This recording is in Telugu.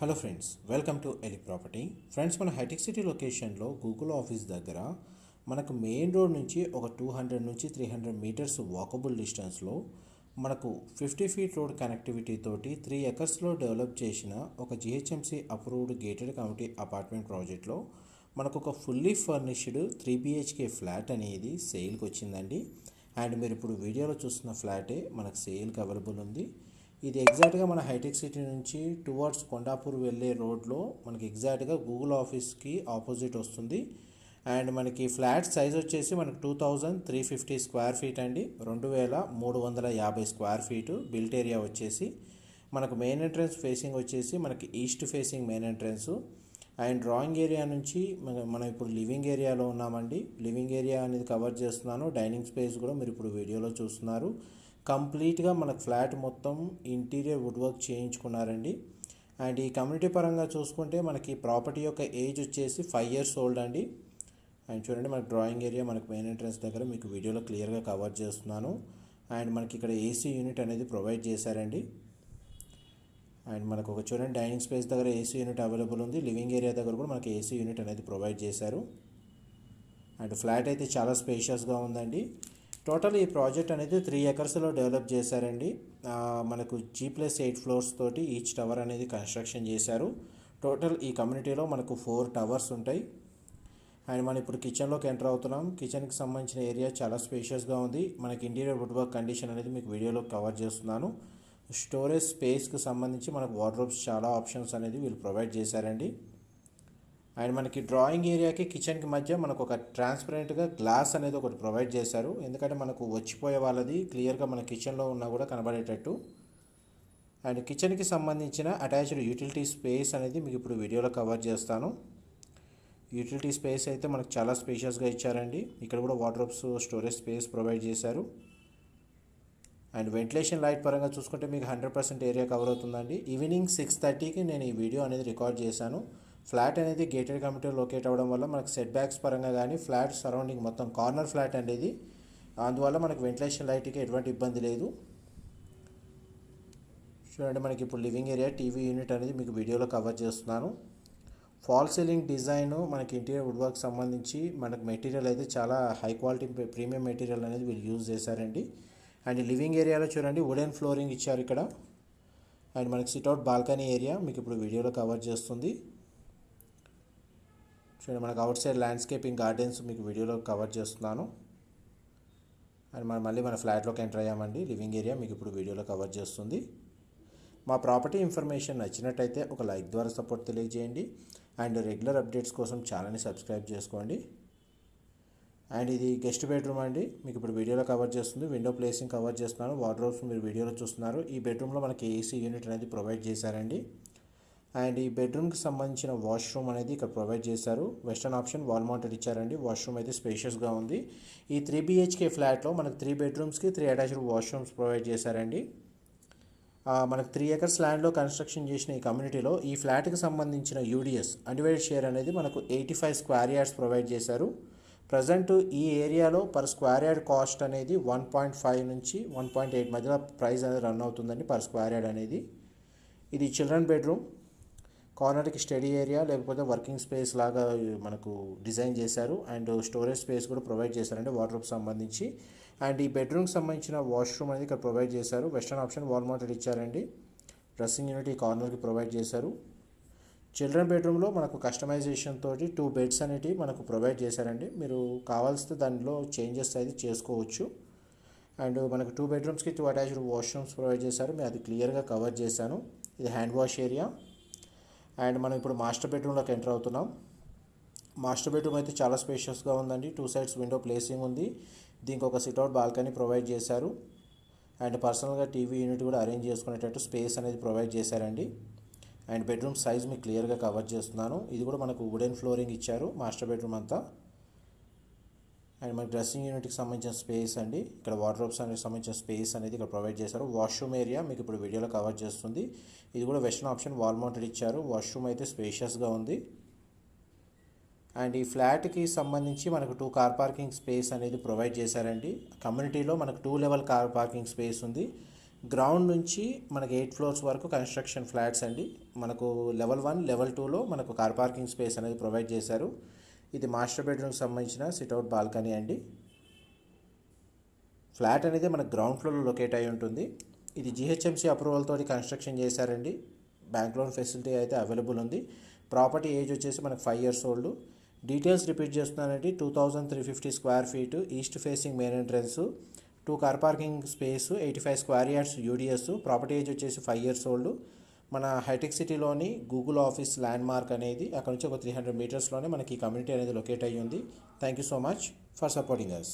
Hello friends welcome to Eli property. Friends మన హైటెక్ సిటీ లొకేషన్లో గూగుల్ ఆఫీస్ దగ్గర మనకు మెయిన్ రోడ్ నుంచి ఒక టూ హండ్రెడ్ నుంచి త్రీ హండ్రెడ్ మీటర్స్ వాకబుల్ డిస్టెన్స్లో మనకు ఫిఫ్టీ ఫీట్ రోడ్ కనెక్టివిటీ తోటి త్రీ ఎకర్స్లో డెవలప్ చేసిన ఒక GHMC approved gated committee apartment ప్రాజెక్ట్లో మనకు ఒక fully furnished three BHK flat అనేది సేల్కి వచ్చిందండి. అండ్ మీరు ఇప్పుడు వీడియోలో చూస్తున్న ఫ్లాటే మనకు సేల్కి అవైలబుల్ ఉంది. ఇది ఎగ్జాక్ట్గా మన హైటెక్ సిటీ నుంచి టువర్డ్స్ కొండాపూర్ వెళ్ళే రోడ్లో మనకి ఎగ్జాక్ట్గా గూగుల్ ఆఫీస్కి ఆపోజిట్ వస్తుంది. అండ్ మనకి ఫ్లాట్ సైజ్ వచ్చేసి మనకు two thousand three fifty square feet అండి. రెండు వేల మూడు వందల యాభై స్క్వేర్ ఫీటు బిల్ట్ ఏరియా వచ్చేసి. మనకు మెయిన్ ఎంట్రన్స్ ఫేసింగ్ వచ్చేసి మనకి east facing main entrance and drawing area నుంచి మన- మనం ఇప్పుడు లివింగ్ ఏరియాలో ఉన్నామండి. లివింగ్ ఏరియా అనేది కవర్ చేస్తున్నాను. డైనింగ్ స్పేస్ కూడా మీరు ఇప్పుడు వీడియోలో చూస్తున్నారు. కంప్లీట్గా మనకు ఫ్లాట్ మొత్తం ఇంటీరియర్ వుడ్ వర్క్ చేయించుకున్నారండి. అండ్ ఈ కమ్యూనిటీ పరంగా చూసుకుంటే మనకి ప్రాపర్టీ యొక్క ఏజ్ వచ్చేసి ఫైవ్ ఇయర్స్ ఓల్డ్ అండి. అండ్ చూడండి మనకి డ్రాయింగ్ ఏరియా మనకి మెయిన్ ఎంట్రన్స్ దగ్గర మీకు వీడియోలో క్లియర్గా కవర్ చేస్తున్నాను. అండ్ మనకి ఇక్కడ ఏసీ యూనిట్ అనేది ప్రొవైడ్ చేశారండి. అండ్ మనకు ఒక చూడండి డైనింగ్ స్పేస్ దగ్గర ఏసీ యూనిట్ అవైలబుల్ ఉంది. లివింగ్ ఏరియా దగ్గర కూడా మనకి ఏసీ యూనిట్ అనేది ప్రొవైడ్ చేశారు. అండ్ ఫ్లాట్ అయితే చాలా స్పేషియస్గా ఉందండి. టోటల్ ఈ ప్రాజెక్ట్ అనేది త్రీ ఎకర్స్లో డెవలప్ చేశారండి. మనకు జీ ప్లస్ ఎయిట్ ఫ్లోర్స్ తోటి ఈచ్ టవర్ అనేది కన్స్ట్రక్షన్ చేశారు. టోటల్ ఈ కమ్యూనిటీలో మనకు ఫోర్ టవర్స్ ఉంటాయి. అండ్ మనం ఇప్పుడు కిచెన్లోకి ఎంటర్ అవుతున్నాం. కిచెన్కి సంబంధించిన ఏరియా చాలా స్పేషియస్గా ఉంది. మనకి ఇంటీరియర్ వుడ్ వర్క్ కండిషన్ అనేది మీకు వీడియోలో కవర్ చేస్తున్నాను. స్టోరేజ్ స్పేస్కి సంబంధించి మనకు వార్డ్రోబ్స్ చాలా ఆప్షన్స్ అనేది వీళ్ళు ప్రొవైడ్ చేశారండి. అండ్ మనకి డ్రాయింగ్ ఏరియాకి కిచెన్కి మధ్య మనకు ఒక ట్రాన్స్పరెంట్గా గ్లాస్ అనేది ఒకటి ప్రొవైడ్ చేశారు. ఎందుకంటే మనకు వచ్చిపోయే వాళ్ళది క్లియర్గా మన కిచెన్లో ఉన్నా కూడా కనబడేటట్టు. అండ్ కిచెన్కి సంబంధించిన అటాచ్డ్ యూటిలిటీ స్పేస్ అనేది మీకు ఇప్పుడు వీడియోలో కవర్ చేస్తాను. యూటిలిటీ స్పేస్ అయితే మనకు చాలా స్పేషియస్గా ఇచ్చారండి. ఇక్కడ కూడా వాటర్ప్స్ స్టోరేజ్ స్పేస్ ప్రొవైడ్ చేశారు. అండ్ వెంటిలేషన్ లైట్ పరంగా చూసుకుంటే మీకు హండ్రెడ్ పర్సెంట్ ఏరియా కవర్ అవుతుందండి. ఈవినింగ్ సిక్స్ థర్టీకి నేను ఈ వీడియో అనేది రికార్డ్ చేశాను. ఫ్లాట్ అనేది గేటెడ్ కమిటీ లొకేట్ అవ్వడం వల్ల మనకు సెట్ బ్యాక్స్ పరంగా కానీ ఫ్లాట్ సరౌండింగ్ మొత్తం కార్నర్ ఫ్లాట్ అనేది అందువల్ల మనకు వెంటిలేషన్ లైట్కి ఎటువంటి ఇబ్బంది లేదు. చూడండి మనకి ఇప్పుడు లివింగ్ ఏరియా టీవీ యూనిట్ అనేది మీకు వీడియోలో కవర్ చేస్తున్నాను. ఫాల్ సీలింగ్ డిజైన్ మనకి ఇంటీరియర్ వుడ్ వర్క్ సంబంధించి మనకు మెటీరియల్ అయితే చాలా హై క్వాలిటీ ప్రీమియం మెటీరియల్ అనేది వీళ్ళు యూజ్ చేశారండి. అండ్ లివింగ్ ఏరియాలో చూడండి వుడెన్ ఫ్లోరింగ్ ఇచ్చారు ఇక్కడ. అండ్ మనకి సిట్అవుట్ బాల్కనీ ఏరియా మీకు ఇప్పుడు వీడియోలో కవర్ చేస్తుంది. చూడండి మనకు అవుట్ సైడ్ ల్యాండ్స్కేపింగ్ గార్డెన్స్ మీకు వీడియోలో కవర్ చేస్తున్నాను. అండ్ మనం మళ్ళీ మన ఫ్లాట్లోకి ఎంటర్ అయ్యామండి. లివింగ్ ఏరియా మీకు ఇప్పుడు వీడియోలో కవర్ చేస్తుంది. మా ప్రాపర్టీ ఇన్ఫర్మేషన్ నచ్చినట్టయితే ఒక లైక్ ద్వారా సపోర్ట్ తెలియజేయండి. అండ్ రెగ్యులర్ అప్డేట్స్ కోసం ఛానల్ని సబ్స్క్రైబ్ చేసుకోండి. అండ్ ఇది గెస్ట్ బెడ్రూమ్ అండి. మీకు ఇప్పుడు వీడియోలో కవర్ చేస్తుంది. విండో ప్లేసింగ్ కవర్ చేస్తున్నాను. వార్డ్రోబ్స్ మీరు వీడియోలో చూస్తున్నారు. ఈ బెడ్రూమ్లో మనకి ఏసీ యూనిట్ అనేది ప్రొవైడ్ చేశారండి. అండ్ ఈ బెడ్రూమ్కి సంబంధించిన వాష్రూమ్ అనేది ఇక్కడ ప్రొవైడ్ చేశారు. వెస్టర్న్ ఆప్షన్ వాల్ ఇచ్చారండి. వాష్రూమ్ అయితే స్పేషియస్గా ఉంది. ఈ త్రీ బిహెచ్కే ఫ్లాట్లో మనకు త్రీ బెడ్రూమ్స్కి త్రీ అటాచ్డ్ వాష్రూమ్స్ ప్రొవైడ్ చేశారండి. మనకు త్రీ ఎకర్స్ ల్యాండ్లో కన్స్ట్రక్షన్ చేసిన ఈ కమ్యూనిటీలో ఈ ఫ్లాట్కి సంబంధించిన యూడిఎస్ అన్డివైడ్ షేర్ అనేది మనకు eighty five square yards provide చేశారు. ప్రజెంట్ ఈ ఏరియాలో పర్ స్క్వేర్ యార్డ్ కాస్ట్ అనేది వన్ పాయింట్ ఫైవ్ నుంచి వన్ పాయింట్ ఎయిట్ మధ్యలో ప్రైస్ అనేది రన్ అవుతుందండి పర్ స్క్వేర్ యార్డ్ అనేది. ఇది చిల్డ్రన్ బెడ్రూమ్. కార్నర్కి స్టడీ ఏరియా లేకపోతే వర్కింగ్ స్పేస్ లాగా మనకు డిజైన్ చేశారు. అండ్ స్టోరేజ్ స్పేస్ కూడా ప్రొవైడ్ చేశారండి వాటర్ సంబంధించి. అండ్ ఈ బెడ్రూమ్కి సంబంధించిన వాష్రూమ్ అనేది ఇక్కడ ప్రొవైడ్ చేశారు. వెస్టర్న్ ఆప్షన్ వాల్ మౌంటెడ్ ఇచ్చారండి. డ్రెస్సింగ్ యూనిట్ ఈ కార్నర్కి ప్రొవైడ్ చేశారు. చిల్డ్రన్ బెడ్రూమ్లో మనకు కస్టమైజేషన్ తోటి టూ బెడ్స్ అనేటివి మనకు ప్రొవైడ్ చేశారండి. మీరు కావాల్సిన దానిలో చేంజెస్ అయితే చేసుకోవచ్చు. అండ్ మనకు టూ బెడ్రూమ్స్కి టూ అటాచ్డ్ వాష్రూమ్స్ ప్రొవైడ్ చేశారు. మేము అది క్లియర్గా కవర్ చేశాను. ఇది హ్యాండ్ వాష్ ఏరియా. అండ్ మనం ఇప్పుడు మాస్టర్ బెడ్రూమ్లోకి ఎంటర్ అవుతున్నాం. మాస్టర్ బెడ్రూమ్ అయితే చాలా స్పేషియస్గా ఉందండి. టూ సైడ్స్ విండో ప్లేసింగ్ ఉంది. దీనికి ఒక సిట్అవుట్ బాల్కనీ ప్రొవైడ్ చేశారు. అండ్ పర్సనల్గా టీవీ యూనిట్ కూడా అరేంజ్ చేసుకునేటట్టు స్పేస్ అనేది ప్రొవైడ్ చేశారండి. అండ్ బెడ్రూమ్ సైజ్ మీకు క్లియర్గా కవర్ చేస్తున్నాను. ఇది కూడా మనకు వుడెన్ ఫ్లోరింగ్ ఇచ్చారు మాస్టర్ బెడ్రూమ్ అంతా. అండ్ మనకి డ్రెస్సింగ్ యూనిట్కి సంబంధించిన స్పేస్ అండి. ఇక్కడ వార్డ్రోబ్స్ అనేది సంబంధించిన స్పేస్ అనేది ఇక్కడ ప్రొవైడ్ చేశారు. వాష్రూమ్ ఏరియా మీకు ఇప్పుడు వీడియోలో కవర్ చేస్తుంది. ఇది కూడా వెస్ట్రన్ ఆప్షన్ వాల్ మౌంటెడ్ ఇచ్చారు. వాష్రూమ్ అయితే స్పేషియస్గా ఉంది. అండ్ ఈ ఫ్లాట్కి సంబంధించి మనకు టూ కార్ పార్కింగ్ స్పేస్ అనేది ప్రొవైడ్ చేశారండి. కమ్యూనిటీలో మనకు two level car parking space ఉంది. గ్రౌండ్ నుంచి మనకి ఎయిట్ ఫ్లోర్స్ వరకు కన్స్ట్రక్షన్ ఫ్లాట్స్ అండి. మనకు లెవెల్ వన్ లెవెల్ టూలో మనకు కార్ పార్కింగ్ స్పేస్ అనేది ప్రొవైడ్ చేశారు. ఇది మాస్టర్ బెడ్రూమ్కి సంబంధించిన సిట్అవుట్ బాల్కనీ అండి. ఫ్లాట్ అనేది మనకు గ్రౌండ్ ఫ్లోర్లో లొకేట్ అయి ఉంటుంది. ఇది జిహెచ్ఎంసీ అప్రూవల్ తోటి కన్స్ట్రక్షన్ చేశారండి. బ్యాంక్ లోన్ ఫెసిలిటీ అయితే అవైలబుల్ ఉంది. ప్రాపర్టీ ఏజ్ వచ్చేసి మనకు five years old. Details repeat చేస్తున్నానండి. Two thousand three fifty square feet east facing main entrance two car parking space eighty five square yards UDS property age వచ్చేసి ఫైవ్ ఇయర్స్ ఓల్డ్. మన హైటెక్ సిటీలోని గూగుల్ ఆఫీస్ ల్యాండ్ మార్క్ అనేది అక్కడ నుంచి ఒక త్రీ హండ్రెడ్ మీటర్స్లోనే మనకి ఈ కమ్యూనిటీ అనేది లొకేట్ అయ్యి ఉంది. Thank you so much for supporting us